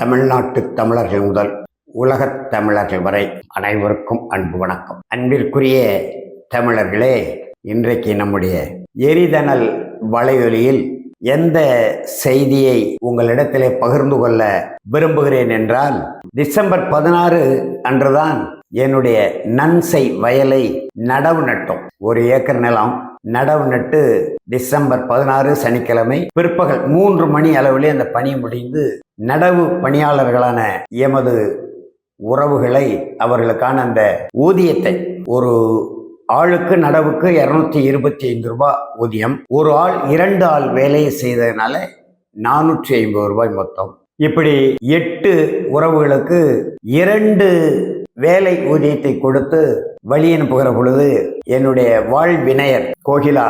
தமிழ்நாட்டு தமிழர்கள் முதல் உலகத் தமிழர்கள் வரை அனைவருக்கும் அன்பு வணக்கம். அன்பிற்குரிய தமிழர்களே இன்றைக்கு நம்முடைய எரிதனல் வலையொலியில் எந்த செய்தியை உங்களிடத்திலே பகிர்ந்து கொள்ள விரும்புகிறேன் என்றால் டிசம்பர் பதினாறு அன்றுதான் என்னுடைய நன்சை வயலை நடவு நட்டோம். ஒரு ஏக்கர் நிலம் நடவு நட்டு டிசம்பர் பதினாறு சனிக்கிழமை பிற்பகல் மூன்று மணி அளவிலே அந்த பணி முடிந்து நடவு பணியாளர்களான எமது உறவுகளை அவர்களுக்கான அந்த ஊதியத்தை ஒரு ஆளுக்கு நடவுக்கு இரநூத்தி இருபத்தி ஐந்து ரூபாய் ஊதியம். ஒரு ஆள் இரண்டு ஆள் வேலையை செய்ததுனால நானூற்றி ஐம்பது ரூபாய் மொத்தம். இப்படி எட்டு உறவுகளுக்கு இரண்டு வேலை ஊதியத்தை கொடுத்து வழி அனுப்புகிற பொழுது என்னுடைய வாழ்வினையர் கோகிலா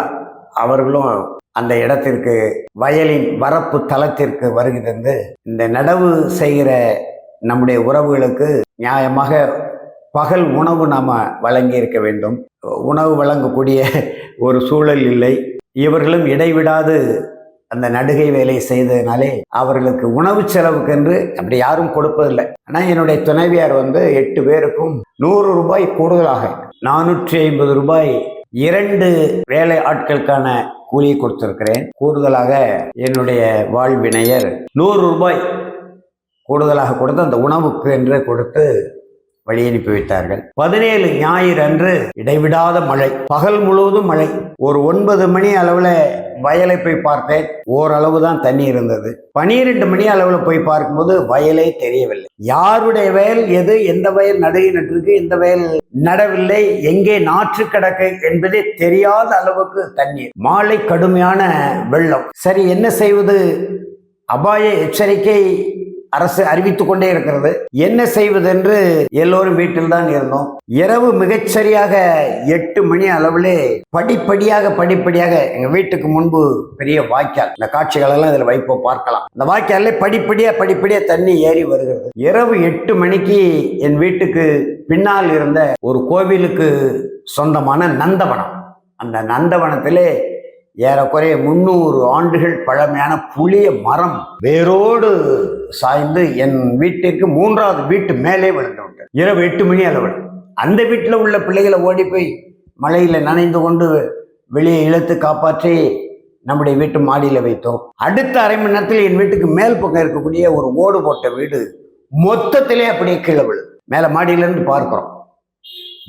அவர்களும் அந்த இடத்திற்கு வயலின் வரப்பு தளத்திற்கு வருகை தந்து இந்த நடவு செய்கிற நம்முடைய உறவுகளுக்கு நியாயமாக பகல் உணவு நாம் வழங்கி இருக்க வேண்டும். உணவு வழங்கக்கூடிய ஒரு சூழல் இல்லை. இவர்களும் இடைவிடாது அந்த நடுகை வேலை செய்ததுனாலே அவர்களுக்கு உணவு செலவுக்கென்று அப்படி யாரும் கொடுப்பதில்லை. ஆனால் என்னுடைய துணைவியார் வந்து எட்டு பேருக்கும் நூறு ரூபாய் கூடுதலாக நானூற்றி ஐம்பது ரூபாய் இரண்டு வேலை ஆட்களுக்கான கூலி கொடுத்திருக்கிறேன். கூடுதலாக என்னுடைய வாழ்வினையர் நூறு ரூபாய் கூடுதலாக கொடுத்து அந்த உணவுக்கு என்று கொடுத்து வழி அனுப்பி வைத்தார்கள். பதினேழு ஞாயிறு அன்று இடைவிடாத மழை பகல் முழுவதும் மழை. ஒரு ஒன்பது மணி அளவில் வயலை போய் பார்த்தேன். ஓரளவு தான் தண்ணி இருந்தது. பனிரெண்டு மணி அளவில் போய் பார்க்கும்போது வயலே தெரியவில்லை. யாருடைய வயல் எது? எந்த வயல் நடுகை நட்டிருக்கு எந்த வயல் நடவில்லை? எங்கே நாற்று கிடக்கு என்பதே தெரியாத அளவுக்கு தண்ணீர். மாலை கடுமையான வெள்ளம். சரி என்ன செய்வது? அபாய எச்சரிக்கை அரசு அறிவித்துக் கொண்டே இருக்கிறது. என்ன செய்வதென்று எல்லோரும் வீட்டில் தான் இருந்தோம். இரவு மிகச்சரியாக எட்டு மணி அளவிலே படிப்படியாக படிப்படியாக எங்க வீட்டுக்கு முன்பு பெரிய வாய்க்கால். இந்த காட்சிகள் எல்லாம் இதுல வைப்போம் பார்க்கலாம். இந்த வாய்க்கால்ல படிப்படியா படிப்படியா தண்ணி ஏறி வருகிறது. இரவு எட்டு மணிக்கு என் வீட்டுக்கு பின்னால் இருந்த ஒரு கோவிலுக்கு சொந்தமான நந்தவனம். அந்த நந்தவனத்திலே ஏறக்குறைய முந்நூறு ஆண்டுகள் பழமையான புளிய மரம் வேரோடு சாய்ந்து என் வீட்டிற்கு மூன்றாவது வீட்டு மேலே விழுந்து விட்டது. இரவு எட்டு மணி அளவில். அந்த வீட்டில் உள்ள பிள்ளைகளை ஓடி போய் மழையில் நனைந்து கொண்டு வெளியே இழுத்து காப்பாற்றி நம்முடைய வீட்டு மாடியில் வைத்தோம். அடுத்த அரை மணி நேரத்தில் என் வீட்டுக்கு மேல் பக்கம் இருக்கக்கூடிய ஒரு ஓடு போட்ட வீடு மொத்தத்திலே அப்படியே கீழே விழுது. மேலே மாடியிலேருந்து பார்க்குறோம்.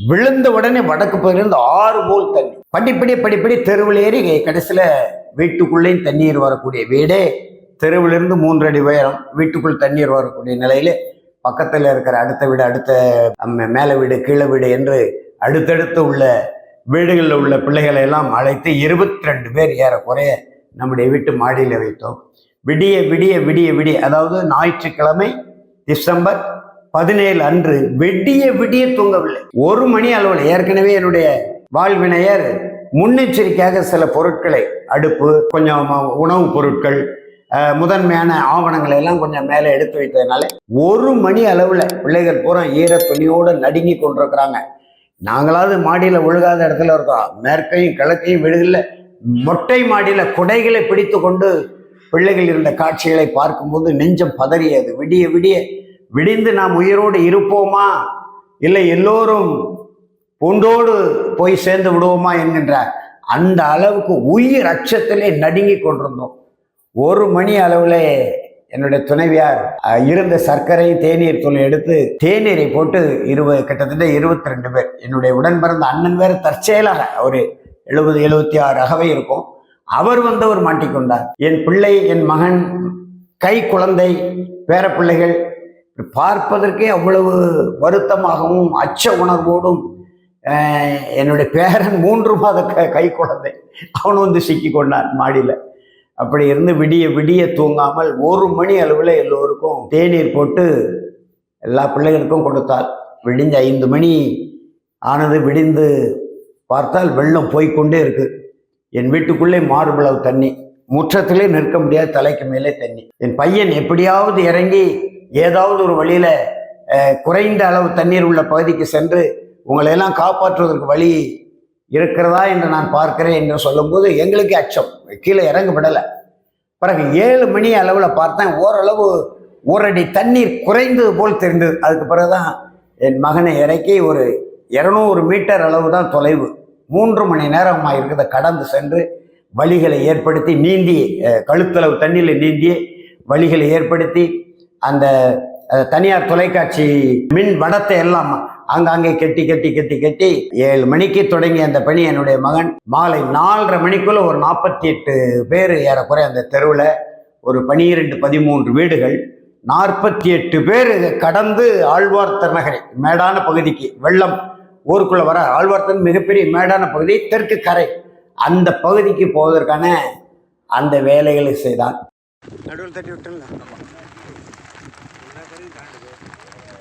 விழுந்த உடனே வடக்கு பகுதியிலிருந்து ஆறு போல் தண்ணி. படிப்படி படிப்படி தெருவில் ஏறி கடைசியில் வீட்டுக்குள்ளேயும் தண்ணீர் வரக்கூடிய வீடே தெருவிலிருந்து மூன்று அடி உயரம் வீட்டுக்குள் தண்ணீர் வரக்கூடிய நிலையில் பக்கத்தில் இருக்கிற அடுத்த வீடு அடுத்த மேலே வீடு கீழே வீடு என்று அடுத்தடுத்து உள்ள வீடுகளில் உள்ள பிள்ளைகளை எல்லாம் அழைத்து இருபத்தி ரெண்டு பேர் ஏறக்குறைய நம்முடைய வீட்டு மாடியில் வைத்தோம். விடிய விடிய விடிய விடிய அதாவது ஞாயிற்றுக்கிழமை டிசம்பர் பதினேழு அன்று விடிய விடிய தூங்கவில்லை. ஒரு மணி அளவில் ஏற்கனவே என்னுடைய வாழ்வினையர் முன்னெச்சரிக்கையாக சில பொருட்களை அடுப்பு கொஞ்சம் உணவுப் பொருட்கள் முதன்மையான ஆவணங்களை எல்லாம் கொஞ்சம் மேலே எடுத்து வைத்ததுனால ஒரு மணி அளவில் பிள்ளைகள் பூரா ஈர துணியோடு நடுங்கி கொண்டிருக்கிறாங்க. நாங்களாவது மாடியில் ஒழுகாத இடத்துல இருக்கோம். மேற்கையும் கிழக்கையும் விடுதல மொட்டை மாடியில் குடைகளை பிடித்து கொண்டு பிள்ளைகள் இருந்த காட்சிகளை பார்க்கும்போது நெஞ்சம் பதறியது. விடிய விடிய விடிந்து நாம் உயிரோடு இருப்போமா? இல்லை எல்லோரும் பூண்டோடு போய் சேர்ந்து விடுவோமா என்கின்ற அந்த அளவுக்கு உயிர் அச்சத்திலே நடுங்கி கொண்டிருந்தோம். ஒரு மணி அளவில் என்னுடைய துணைவியார் இருந்த சர்க்கரை தேநீர் தூள் எடுத்து தேநீரை போட்டு இருபது கிட்டத்தட்ட இருபத்தி ரெண்டு பேர். என்னுடைய உடன் பிறந்த அண்ணன் வேறு தற்செயலாக ஒரு எழுபது எழுபத்தி ஆறு அகவை இருக்கும். அவர் வந்தவர் மாட்டிக்கொண்டார் என் பிள்ளை என் மகன் கை குழந்தை பேர பிள்ளைகள் பார்ப்பதற்கே அவ்வளவு வருத்தமாகவும் அச்ச உணர்வோடும் என்னுடைய பேரன் மூன்று மாத க கை குழந்தை. அவன் வந்து சிக்கி கொண்டான் மாடியில். அப்படி இருந்து விடிய விடிய தூங்காமல் ஒரு மணி அளவில் எல்லோருக்கும் தேநீர் போட்டு எல்லா பிள்ளைகளுக்கும் கொடுத்தாள். விடிஞ்ச ஐந்து மணி ஆனது விடிந்து பார்த்தால் வெள்ளம் போய்க்கொண்டே இருக்கு. என் வீட்டுக்குள்ளே மார்பிளவு தண்ணி. முற்றத்திலே நிற்க முடியாது தலைக்கு மேலே தண்ணி. என் பையன் எப்படியாவது இறங்கி ஏதாவது ஒரு வழியில குறைந்த அளவு தண்ணீர் உள்ள பகுதிக்கு சென்று உங்களை எல்லாம் காப்பாற்றுவதற்கு வழி இருக்கிறதா என்று நான் பார்க்கிறேன் என்று சொல்லும்போது எங்களுக்கே அச்சம். கீழே இறங்க விடலை பிறகு ஏழு மணி அளவில் பார்த்தேன் ஓரளவு ஓரடி தண்ணீர் குறைந்தது போல் தெரிந்தது. அதுக்கு பிறகுதான் என் மகனை இறக்கி ஒரு இரநூறு மீட்டர் அளவு தான் தொலைவு. மூன்று மணி நேரமாக இருக்கிறத கடந்து சென்று வழிகளை ஏற்படுத்தி நீந்தி கழுத்தளவு தண்ணியில் நீந்தி வழிகளை ஏற்படுத்தி அந்த தனியார் தொலைக்காட்சி மின் வடத்தை எல்லாம் ஆங்காங்கே கெட்டி கெட்டி கெட்டி கெட்டி. ஏழு மணிக்கு தொடங்கிய அந்த பணி என்னுடைய மகன். மாலை நாலரை மணிக்குள்ள ஒரு நாற்பத்தி எட்டு பேர் ஏறக்குறை அந்த தெருவில் ஒரு பனிரெண்டு பதிமூன்று வீடுகள். நாற்பத்தி எட்டு பேர் கடந்து ஆழ்வார்த்தர் நகரை மேடான பகுதிக்கு வெள்ளம் ஊருக்குள்ள வர ஆழ்வார்த்தன் மிகப்பெரிய மேடான பகுதி தெற்கு கரை. அந்த பகுதிக்கு போவதற்கான அந்த வேலைகளை செய்தான். நடுவில் தட்டி விட்டுல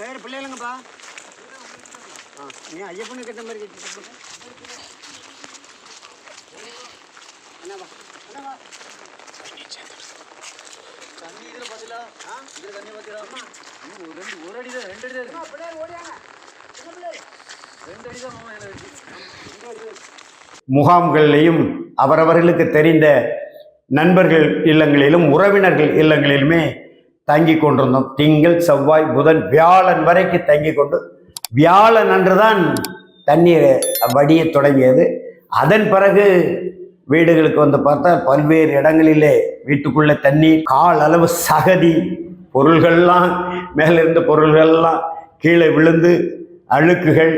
சரி பிள்ளைகளுங்கப்பா. ஆ நீ ஐயப்பனு கட்ட மாதிரி கட்டி என்னவா என்னவா தண்ணி இதுல பாத்தீங்களா? ஆ? இதுல தண்ணி பாத்தீங்களா? அம்மா. இன்னும் ஒரு ரெண்டு ஒரு அடி தான் ரெண்டு அடி தான் பிள்ளைகள் ஓடியாங்க. ரெண்டு அடி தான் மாமா எனக்கு ரெண்டு அடி தான் முகாம்களிலையும் அவரவர்களுக்கு தெரிந்த நண்பர்கள் இல்லங்களிலும் உறவினர்கள் இல்லங்களிலுமே தங்கி கொண்டிருந்தோம். திங்கள் செவ்வாய் புதன் வியாழன் வரைக்கும் தங்கி கொண்டு வியாழன் அன்றுதான் தண்ணீர் வடிய தொடங்கியது. அதன் பிறகு வீடுகளுக்கு வந்து பார்த்தா பல்வேறு இடங்களிலே வீட்டுக்குள்ளே தண்ணீர் கால் அளவு சகதி பொருள்கள்லாம் மேலே இருந்த பொருள்கள்லாம் கீழே விழுந்து அழுக்குகள்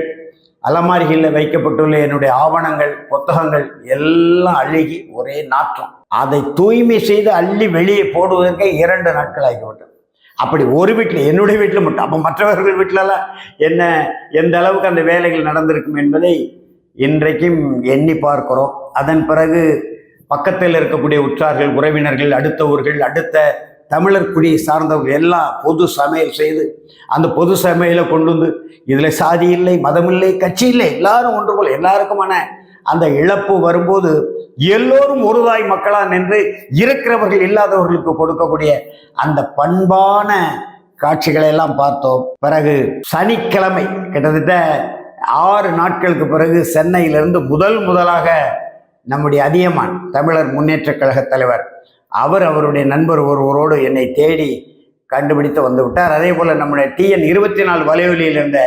அலமாரிகளில் வைக்கப்பட்டுள்ள என்னுடைய ஆவணங்கள் புத்தகங்கள் எல்லாம் அழுகி ஒரே நாற்றம். அதை தூய்மை செய்து அள்ளி வெளியே போடுவதற்கே இரண்டு நாட்கள் ஆகிவிட்டது. அப்படி ஒரு வீட்டில் என்னுடைய வீட்டில் மட்டும் அப்போ மற்றவர்கள் வீட்டிலலாம் என்ன எந்த அளவுக்கு அந்த வேலைகள் நடந்திருக்கும் என்பதை இன்றைக்கும் எண்ணி பார்க்கிறோம். அதன் பிறகு பக்கத்தில் இருக்கக்கூடிய உற்றார்கள் உறவினர்கள் அடுத்த ஊர்கள் அடுத்த தமிழர் குடியை சார்ந்தவர்கள் எல்லாம் பொது சமையல் செய்து அந்த பொது சமையலை கொண்டு வந்து இதில் சாதி இல்லை மதம் இல்லை கட்சி இல்லை எல்லாரும் ஒன்று போல் எல்லாருக்குமான அந்த இழப்பு வரும்போது எல்லோரும் ஒருதாய் மக்களா நின்று இருக்கிறவர்கள் இல்லாதவர்களுக்கு கொடுக்கக்கூடிய அந்த பண்பான காட்சிகளை எல்லாம் பார்த்தோம். பிறகு சனிக்கிழமை கிட்டத்தட்ட ஆறு நாட்களுக்கு பிறகு சென்னையிலிருந்து முதல் முதலாக நம்முடைய அதியமான் தமிழர் முன்னேற்ற கழக தலைவர் அவர் அவருடைய நண்பர் ஒருவரோடு என்னை தேடி கண்டுபிடித்து வந்து விட்டார். அதே போல் நம்முடைய டிஎன் இருபத்தி நாலு வலைவலியில் இருந்த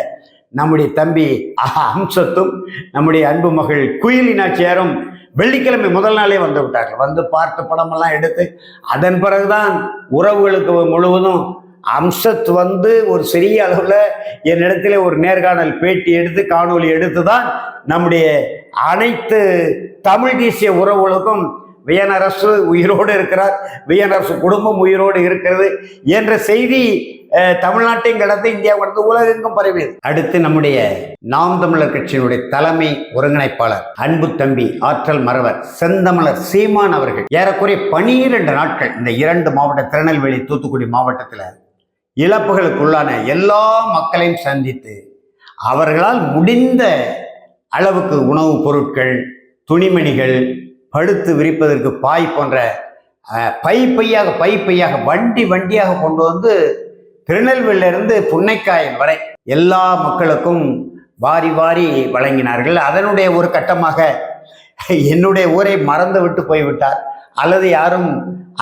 நம்முடைய தம்பி அம்சத்தும் நம்முடைய அன்பு மகள் குயிலி நாச்சியாரும் வெள்ளிக்கிழமை முதல் நாளே வந்து விட்டார்கள். வந்து பார்த்து படமெல்லாம் எடுத்து அதன் பிறகுதான் உறவுகளுக்கு முழுவதும் அம்சத் வந்து ஒரு சிறிய அளவில் என்னிடத்திலே ஒரு நேர்காணல் பேட்டி எடுத்து காணொளி எடுத்து தான் நம்முடைய அனைத்து தமிழ் தேசிய உறவுகளுக்கும் வியனரசு உயிரோடு இருக்கிறார். வியனரசு குடும்பம் உயிரோடு இருக்கிறது என்ற செய்தி தமிழ்நாட்டையும் கடந்து இந்தியா கடந்து உலகெங்கும் பரவியது. அடுத்து நம்முடைய நாம் தமிழர் கட்சியினுடைய தலைமை ஒருங்கிணைப்பாளர் அன்பு தம்பி ஆற்றல் மறவர் செந்தமிழர் சீமான் அவர்கள். ஏறக்குறைய பனிரெண்டு நாட்கள் இந்த இரண்டு மாவட்ட திருநெல்வேலி தூத்துக்குடி மாவட்டத்தில் இழப்புகளுக்குள்ளான எல்லா மக்களையும் சந்தித்து அவர்களால் முடிந்த அளவுக்கு உணவுப் பொருட்கள் துணிமணிகள் படுத்து விரிப்பதற்கு பாய் போன்ற பை பையாக பை பையாக வண்டி வண்டியாக கொண்டு வந்து திருநெல்வேலியிலிருந்து புன்னைக்காயம் வரை எல்லா மக்களுக்கும் வாரி வாரி வழங்கினார்கள். அதனுடைய ஒரு கட்டமாக என்னுடைய ஊரை மறந்து விட்டு போய்விட்டார். அல்லது யாரும்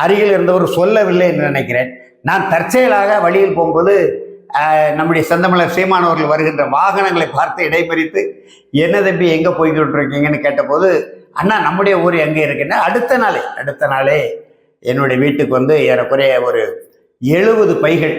அருகில் இருந்தவர் சொல்லவில்லை என்று நினைக்கிறேன். நான் தற்செயலாக வழியில் போகும்போது நம்முடைய செந்தமிழர் சீமானவர்கள் வருகின்ற வாகனங்களை பார்த்து இடைமறித்து என்ன தம்பி எங்கே போய்கிட்டு இருக்கீங்கன்னு கேட்டபோது அண்ணா நம்முடைய ஊர் எங்கே இருக்குன்னா அடுத்த நாளே அடுத்த நாளே என்னுடைய வீட்டுக்கு வந்து ஏறக்குறைய ஒரு எழுபது பைகள்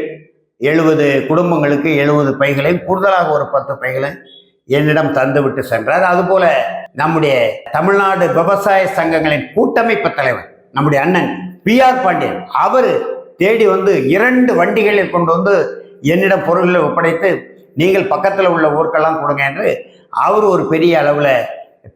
எழுபது குடும்பங்களுக்கு எழுபது பைகளையும் கூடுதலாக ஒரு பத்து பைகளையும் என்னிடம் தந்துவிட்டு சென்றார். அதுபோல நம்முடைய தமிழ்நாடு விவசாய சங்கங்களின் கூட்டமைப்பு தலைவர் நம்முடைய அண்ணன் பி ஆர் பாண்டியன் அவர் தேடி வந்து இரண்டு வண்டிகளில் கொண்டு வந்து என்னிடம் பொருள்களை ஒப்படைத்து நீங்கள் பக்கத்தில் உள்ள ஊருக்கெல்லாம் கொடுங்க என்று அவர் ஒரு பெரிய அளவில்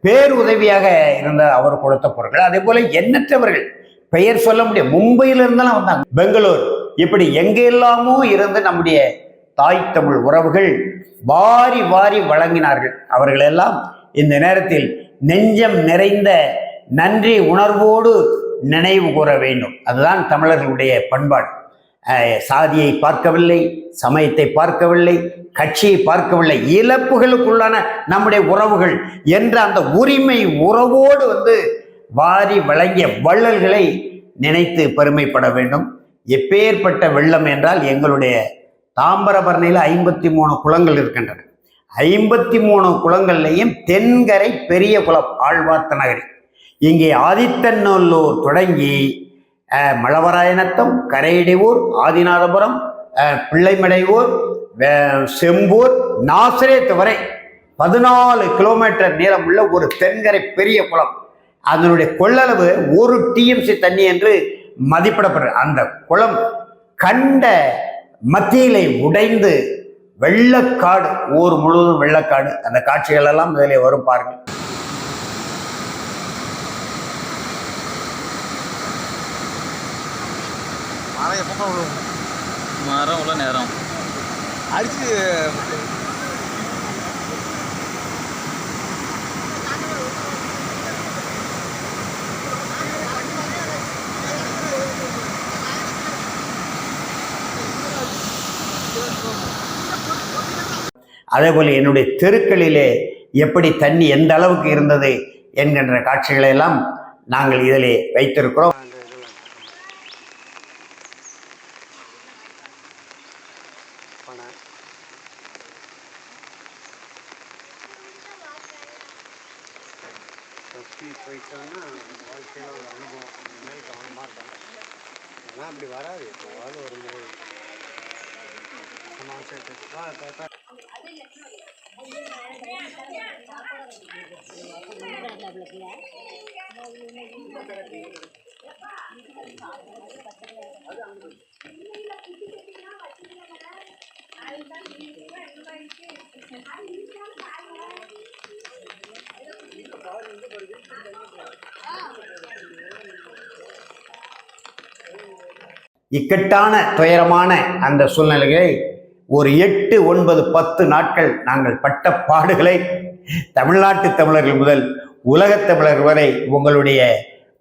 பேருதவியாக இருந்த அவர் கொடுத்த பொருட்கள் அதே போல எண்ணற்றவர்கள். பெயர் சொல்ல முடியும் மும்பையில இருந்தெல்லாம் வந்தாங்க. பெங்களூர். இப்படி எங்கெல்லாமோ இருந்து நம்முடைய தாய் தமிழ் உறவுகள் வாரி வாரி வழங்கினார்கள். அவர்களெல்லாம் இந்த நேரத்தில் நெஞ்சம் நிறைந்த நன்றி உணர்வோடு நினைவு கூற வேண்டும். அதுதான் தமிழர்களுடைய பண்பாடு. சாதியை பார்க்கவில்லை சமயத்தை பார்க்கவில்லை கட்சியை பார்க்கவில்லை இழப்புகளுக்குள்ளான நம்முடைய உறவுகள் என்ற அந்த உரிமை உறவோடு வந்து வாரி வழங்கிய வள்ளல்களை நினைத்து பெருமைப்பட வேண்டும். எப்பேற்பட்ட வெள்ளம் என்றால் எங்களுடைய தாம்பரபரணியில் ஐம்பத்தி மூணு குளங்கள் இருக்கின்றன. ஐம்பத்தி மூணு குளங்கள்லையும் தென்கரை பெரிய குளம் ஆழ்வார்த்த நகரி. இங்கே ஆதித்தநல்லூர் தொடங்கி மழவராயநத்தம் கரையடைவூர் ஆதிநாதபுரம் பிள்ளைமடைவூர் செம்பூர் நாசரேத்து வரை பதினாலு கிலோமீட்டர் நீளம் உள்ள ஒரு தென்கரை பெரிய குளம். அதனுடைய கொள்ளளவு ஒரு டிஎம்சி தண்ணி என்று மதிப்பிடப்படுற அந்த குளம் கண்ட மத்தியிலே உடைந்து வெள்ளக்காடு ஊர் முழுவதும் வெள்ளக்காடு. அந்த காட்சிகள் எல்லாம் இதிலே வரும் பாருங்கள். மரம் மரம் உள்ள நேரம். அடிச்சு. அதே போல என்னுடைய தெருக்களிலே எப்படி தண்ணி எந்த அளவுக்கு இருந்தது என்கின்ற காட்சிகளை எல்லாம் நாங்கள் இதிலே வைத்திருக்கிறோம். இக்கட்டான துயரமான அந்த சூழ்நிலைகளை ஒரு எட்டு ஒன்பது பத்து நாட்கள் நாங்கள் பட்ட பாடுகளை தமிழ்நாட்டு தமிழர்கள் முதல் உலகத் தமிழர் வரை உங்களுடைய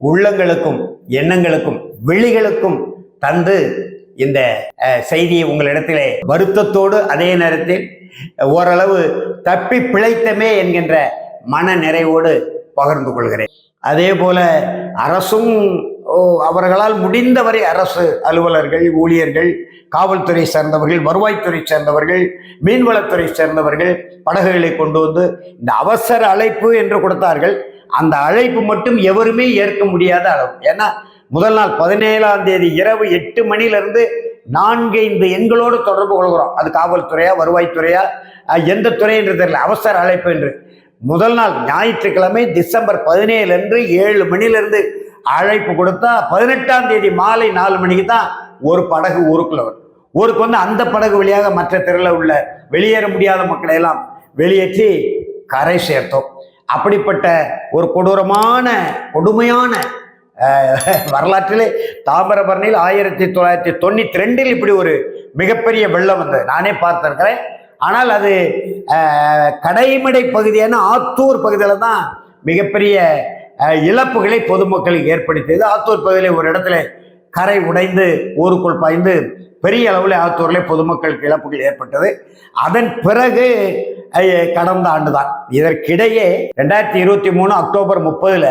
உள்ளங்களுக்கும் எண்ணங்களுக்கும் விழிகளுக்கும் தந்து இந்த செய்தியை உங்களிடத்திலே வருத்தத்தோடு அதே நேரத்தில் ஓரளவு தப்பி பிழைத்தமே என்கின்ற மன நிறைவோடு பகிர்ந்து கொள்கிறேன். அதே போல அரசும் ஓ, அவர்களால் முடிந்தவரை அரசு அலுவலர்கள் ஊழியர்கள் காவல்துறை சேர்ந்தவர்கள் வருவாய்த்துறை சேர்ந்தவர்கள் மீன்வளத்துறை சேர்ந்தவர்கள் படகுகளை கொண்டு வந்து இந்த அவசர அழைப்பு என்று கொடுத்தார்கள். அந்த அழைப்பு மட்டும் எவருமே ஏற்க முடியாத அளவு. ஏன்னா முதல் நாள் பதினேழாம் தேதி இரவு எட்டு மணிலிருந்து நான்கு இந்த எண்களோடு தொடர்பு கொள்கிறோம். அது காவல்துறையா வருவாய்த்துறையா? எந்த துறை என்று தெரியல. அவசர அழைப்பு என்று. முதல் நாள் ஞாயிற்றுக்கிழமை டிசம்பர் பதினேழு அன்று ஏழு மணிலிருந்து அழைப்பு கொடுத்தா பதினெட்டாம் தேதி மாலை நாலு மணிக்கு தான் ஒரு படகு ஊருக்குள்ள வரும். ஊருக்கு வந்து அந்த படகு வழியாக மற்ற தெருவில் உள்ள வெளியேற முடியாத மக்களை எல்லாம் வெளியேற்றி கரை சேர்த்தோம். அப்படிப்பட்ட ஒரு கொடூரமான கொடுமையான வரலாற்றிலே தாமிரபரணியில் ஆயிரத்தி தொள்ளாயிரத்தி தொண்ணூற்றி ரெண்டில் இப்படி ஒரு மிகப்பெரிய வெள்ளம் வந்தது. நானே பார்த்திருக்கிறேன். ஆனால் அது கடைமடை பகுதியான ஆத்தூர் பகுதியில் தான் மிகப்பெரிய இழப்புகளை பொதுமக்களுக்கு ஏற்படுத்தியது. ஆத்தூர் பகுதியில் ஒரு இடத்துல கரை உடைந்து ஊருக்குள் பாய்ந்து பெரிய அளவில் ஆத்தூரில் பொதுமக்களுக்கு இழப்புகள் ஏற்பட்டது. அதன் பிறகு கடந்த ஆண்டு தான் இதற்கிடையே ரெண்டாயிரத்தி இருபத்தி மூணு அக்டோபர் முப்பதில்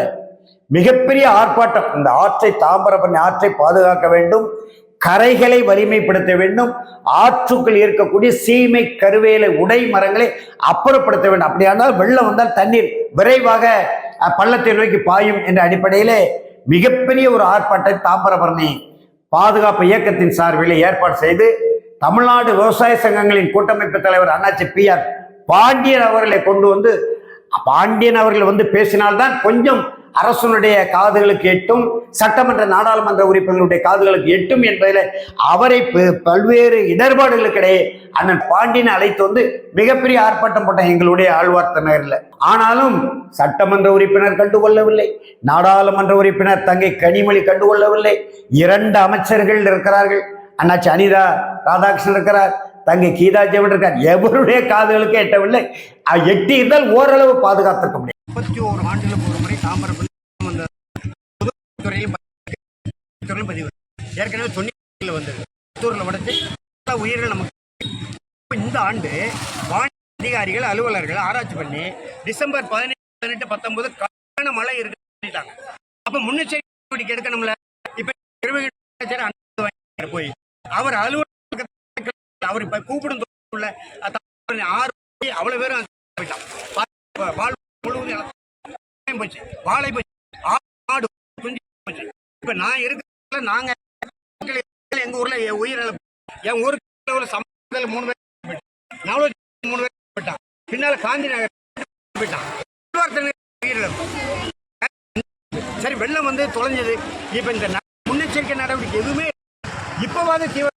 மிகப்பெரிய ஆர்ப்பாட்டம். இந்த ஆற்றை தாம்பரபரணி ஆற்றை பாதுகாக்க வேண்டும் கரைகளை வலிமைப்படுத்த வேண்டும் ஆற்றுக்குள் இருக்கக்கூடிய சீமை கருவேலை உடை மரங்களை அப்புறப்படுத்த வேண்டும். அப்படியானால் வெள்ளம் வந்தால் தண்ணீர் விரைவாக பள்ளத்தை நோக்கி பாயும் என்ற அடிப்படையிலே மிகப்பெரிய ஒரு ஆர்ப்பாட்டம் தாம்பரபரணி பாதுகாப்பு இயக்கத்தின் சார்பில் ஏற்பாடு செய்து தமிழ்நாடு விவசாய சங்கங்களின் கூட்டமைப்பு தலைவர் அண்ணாச்சி பி ஆர் பாண்டியன் அவர்களை கொண்டு வந்து பாண்டியன் அவர்கள் வந்து பேசினால்தான் கொஞ்சம் அரசனுடைய காதுகளுக்கு எட்டும் சட்டமன்ற நாடாளுமன்ற உறுப்பினர்களுடைய காதுகளுக்கு எட்டும் என்பதில் அவரை ப- பல்வேறு இடர்பாடுகளுக்கிடையே அண்ணன் பாண்டியனை அழைத்து வந்து மிகப்பெரிய ஆர்ப்பாட்டம் போட்ட எங்களுடைய ஆழ்வார்த்த நகரில். ஆனாலும் சட்டமன்ற உறுப்பினர் கண்டுகொள்ளவில்லை நாடாளுமன்ற உறுப்பினர் தங்கை கனிமொழி கண்டுகொள்ளவில்லை இரண்டு அமைச்சர்கள் இருக்கிறார்கள். அண்ணாச்சி அனிதா ராதாகிருஷ்ணன் இருக்கிறார் தங்கை கீதா ஜெவன் இருக்கார் எவருடைய காதுகளுக்கு எட்டவில்லை எட்டி இருந்தால் ஓரளவு பாதுகாத்திருக்க முடியும். முப்பத்தி ஒரு ஆண்டுகள் துறையிலும் பதிவு ஏற்கனவே தொண்ணூறுல வந்தது புத்தூரில் உடைச்சு பல உயிர்கள் நமக்கு இந்த ஆண்டு வானிலை அதிகாரிகள் அலுவலர்கள் ஆராய்ச்சி பண்ணி டிசம்பர் பதினெட்டு பதினெட்டு பத்தொன்பது கடுமையான மழை இருக்கு சொல்லிட்டாங்க அப்ப முன்னெச்சரிக்கை நடவடிக்கை எடுக்கணும்ல இப்ப நிர்வாகி போய் அவர் அலுவலக அவர் இப்ப கூப்பிடும் தோறும் ஆறு மணி அவ்வளவு பேரும் போயிட்டான் வாழ் முழுவதும் போச்சு வாழை போச்சு இப்ப நான் இருக்கிற நாங்க மக்கள் எங்க ஊர்ல என் உயிரிழப்பு என் ஊருக்கு உள்ள சமூகத்தில் மூணு பேர் போயிட்டான். மூணு பேர் போயிட்டான் பின்னால காந்தி நகர் போயிட்டான் சரி வெள்ளம் வந்து தொலைஞ்சது. இப்ப இந்த முன்னெச்சரிக்கை நடவடிக்கை எதுவுமே இப்பவாது தீவிர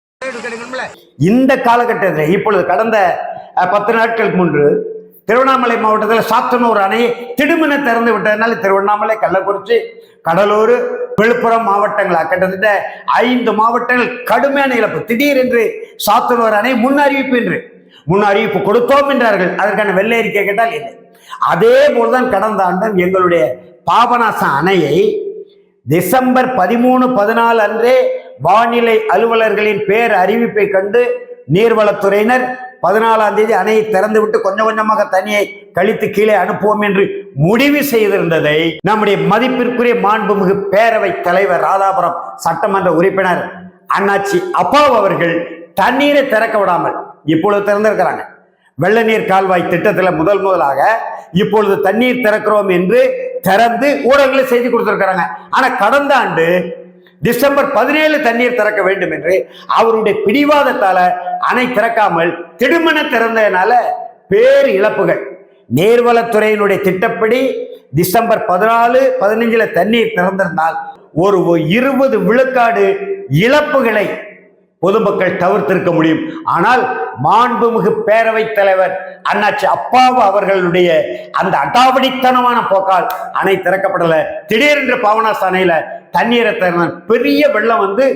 இந்த காலகட்டத்தில் இப்பொழுது கடந்த பத்து நாட்களுக்கு முன்பு திருவண்ணாமலை மாவட்டத்தில் சாத்தனூர் அணையை திடுமென திறந்து விட்டதுனால திருவண்ணாமலை கள்ளக்குறிச்சி கடலூர் விழுப்புரம் மாவட்டங்களா. கிட்டத்தட்ட ஐந்து மாவட்டங்கள் கடுமையான இழப்பு. திடீரென்று சாத்தனூர் அணை முன் அறிவிப்பு என்று முன் அறிவிப்பு கொடுத்தோம் என்றார்கள். அதற்கான வெள்ளை அறிக்கை கேட்டால் இல்லை. அதே போல்தான் கடந்த ஆண்டும் எங்களுடைய பாபநாசம் அணையை டிசம்பர் பதிமூணு பதினாலு அன்றே வானிலை அலுவலர்களின் பேர் அறிவிப்பை கண்டு நீர்வளத்துறையினர் பதினாலாம் தேதி அணையை திறந்து விட்டு கொஞ்சம் கொஞ்சமாக தண்ணியை கழித்து கீழே அனுப்புவோம் என்று முடிவு செய்திருந்ததை நம்முடைய மதிப்பிற்குரிய மாண்புமிகு பேரவை தலைவர் ராதாபுரம் சட்டமன்ற உறுப்பினர் அண்ணாச்சி அப்பாவு அவர்கள் தண்ணீரை திறக்க விடாமல் இப்பொழுது திறந்திருக்கிறாங்க. வெள்ள நீர் கால்வாய் திட்டத்தில் முதல் முதலாக இப்பொழுது தண்ணீர் திறக்கிறோம் என்று திறந்து ஊடகங்களில் செய்தி கொடுத்திருக்கிறாங்க. ஆனால் கடந்த ஆண்டு டிசம்பர் பதினேழு தண்ணீர் திறக்க வேண்டும் என்று அவருடைய பிடிவாதத்தால அணை திறக்காமல் திடுமென திறந்ததுனால பேர் இழப்புகள். நீர்வளத்துறையினுடைய திட்டப்படி டிசம்பர் பதினாலு பதினஞ்சுல தண்ணீர் திறந்திருந்தால் ஒரு இருபது விழுக்காடு இழப்புகளை பொதுமக்கள் தவிர்த்திருக்க முடியும். ஆனால் மாண்புமிகு பேரவைத் தலைவர் அண்ணாச்சி அப்பாவு அவர்களுடைய அந்த அடாவடித்தனமான போக்கால் அணை திறக்கப்படல. திடீரென்று பாவனாஸ் அணையில தண்ணீரை திறந்த பெரிய வெள்ளம் வந்து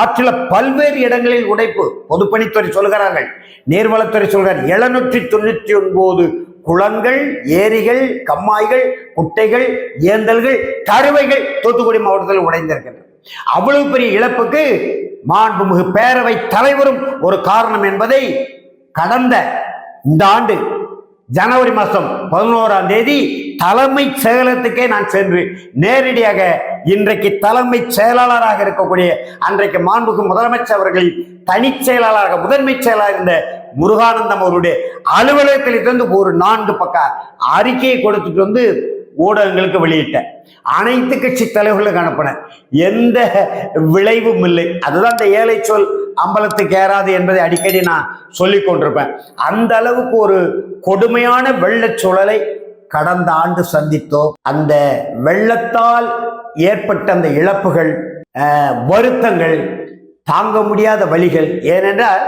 ஆற்றில பல்வேறு இடங்களில் உடைப்பு. பொதுப்பணித்துறை சொல்கிறார்கள். நீர்வளத்துறை சொல்கிறார். எழுநூற்றி தொண்ணூற்றி ஒன்பது குளங்கள் ஏரிகள் கம்மாய்கள் குட்டைகள் ஏந்தல்கள் கருவைகள் தூத்துக்குடி மாவட்டத்தில் உடைந்திருக்கின்றன. அவ்வளவு பெரிய இழப்புக்கு மாண்புமிகு பேரவை தலைவரும் ஒரு காரணம் என்பதை கடந்த இந்த ஆண்டு ஜனவரி மாதம் பதினோராம் தேதி தலைமை செயலகத்துக்கே நான் சென்று நேரடியாக இன்றைக்கு தலைமை செயலாளராக இருக்கக்கூடிய அன்றைக்கு மாண்புகு முதலமைச்சர் அவர்களின் தனிச் செயலாளராக முதன்மை செயலாளர் இருந்த முருகானந்தம் அவருடைய அலுவலகத்தில் இருந்து ஒரு நான்கு பக்க அறிக்கையை கொடுத்துட்டு வந்து ஊடகங்களுக்கு வெளியிட்டேன். அனைத்து கட்சி தலைவர்களுக்கு அனுப்பினேன் எந்த விளைவும் இல்லை. அதுதான் இந்த ஏழை சொல் அம்பலத்துக்கு ஏறாது என்பதை அடிக்கடி நான் சொல்லி கொண்டிருப்பேன். அந்த அளவுக்கு ஒரு கொடுமையான வெள்ளச் சூழலை கடந்த ஆண்டு சந்தித்தோம். அந்த வெள்ளத்தால் ஏற்பட்ட அந்த இழப்புகள் வருத்தங்கள் தாங்க முடியாத வழிகள். ஏனென்றால்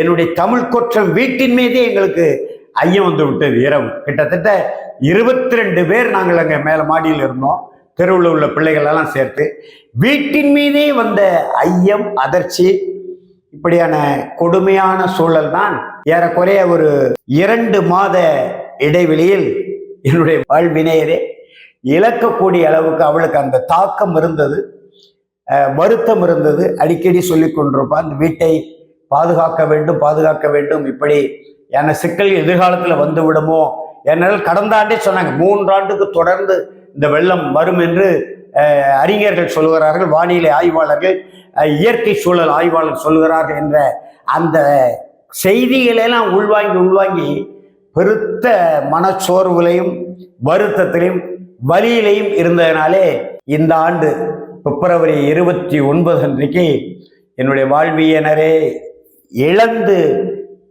என்னுடைய தமிழ் கொற்றம் வீட்டின் மீதே எங்களுக்கு ஐயம் வந்து விட்டது இரவு. கிட்டத்தட்ட இருபத்தி ரெண்டு பேர் நாங்கள் அங்கே மேலே மாடியில் இருந்தோம். தெருவில் உள்ள பிள்ளைகள் எல்லாம் சேர்த்து. வீட்டின் மீதே வந்த ஐயம் அதிர்ச்சி இப்படியான கொடுமையான சூழல் தான் ஏறக்குறைய ஒரு இரண்டு மாத இடைவெளியில் என்னுடைய வாழ்வினையரே இழக்கக்கூடிய அளவுக்கு அவளுக்கு அந்த தாக்கம் இருந்தது. வருத்தம் இருந்தது. அடிக்கடி சொல்லிக் கொண்டிருப்பான் அந்த வீட்டை பாதுகாக்க வேண்டும் பாதுகாக்க வேண்டும். இப்படி என்ன சிக்கல் எதிர்காலத்தில் வந்து விடுமோ? என்னால் கடந்த ஆண்டே சொன்னாங்க மூன்றாண்டுக்கு தொடர்ந்து இந்த வெள்ளம் வரும் என்று அறிஞர்கள் சொல்கிறார்கள் வானிலை ஆய்வாளர்கள் இயற்கை சூழல் ஆய்வாளர் சொல்கிறார்கள் என்ற அந்த செய்திகளெல்லாம் உள்வாங்கி உள்வாங்கி பெருத்த மனச்சோர்வுலையும் வருத்தத்திலையும் வலியிலையும் இருந்ததினாலே இந்த ஆண்டு பிப்ரவரி இருபத்தி ஒன்பது அன்றைக்கு என்னுடைய வாழ்வியனரே இழந்து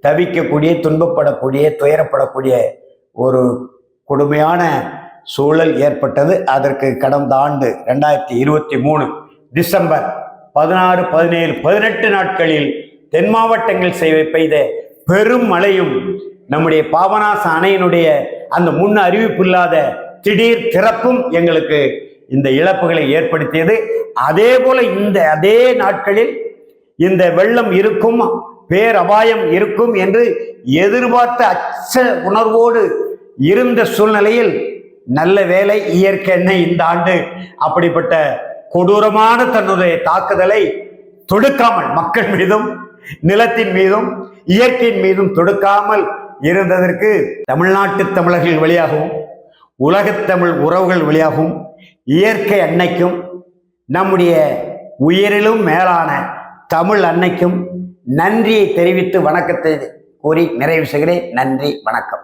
தவிக்கக்கூடிய துன்பப்படக்கூடிய துயரப்படக்கூடிய ஒரு கொடுமையான சூழல் ஏற்பட்டது. அதற்கு கடந்த ஆண்டு ரெண்டாயிரத்தி இருபத்தி மூணு டிசம்பர் பதினாறு பதினேழு பதினெட்டு நாட்களில் தென் மாவட்டங்கள் செய்ய பெய்த பெரும் மழையும் நம்முடைய பாபநாச அணையினுடைய அந்த முன் அறிவிப்பு இல்லாத திடீர் திறப்பும் எங்களுக்கு இந்த இழப்புகளை ஏற்படுத்தியது. அதே போல இந்த அதே நாட்களில் இந்த வெள்ளம் இருக்கும் பேரபாயம் இருக்கும் என்று எதிர்பார்த்த அச்ச உணர்வோடு இருந்த சூழ்நிலையில் நல்ல வேலை இயற்கை எண்ணெய் இந்த ஆண்டு அப்படிப்பட்ட கொடூரமான தன்னுடைய தாக்குதலை தொடுக்காமல் மக்கள் மீதும் நிலத்தின் மீதும் இயற்கையின் மீதும் தொடுக்காமல் இருந்ததற்கு தமிழ்நாட்டு தமிழர்கள் வழியாகவும் உலகத்தமிழ் உறவுகள் வழியாகவும் இயற்கை அன்னைக்கும் நம்முடைய உயிரிலும் மேலான தமிழ் அன்னைக்கும் நன்றியை தெரிவித்து வணக்கத்தை கூறி நிறைவு செய்கிறேன். நன்றி வணக்கம்.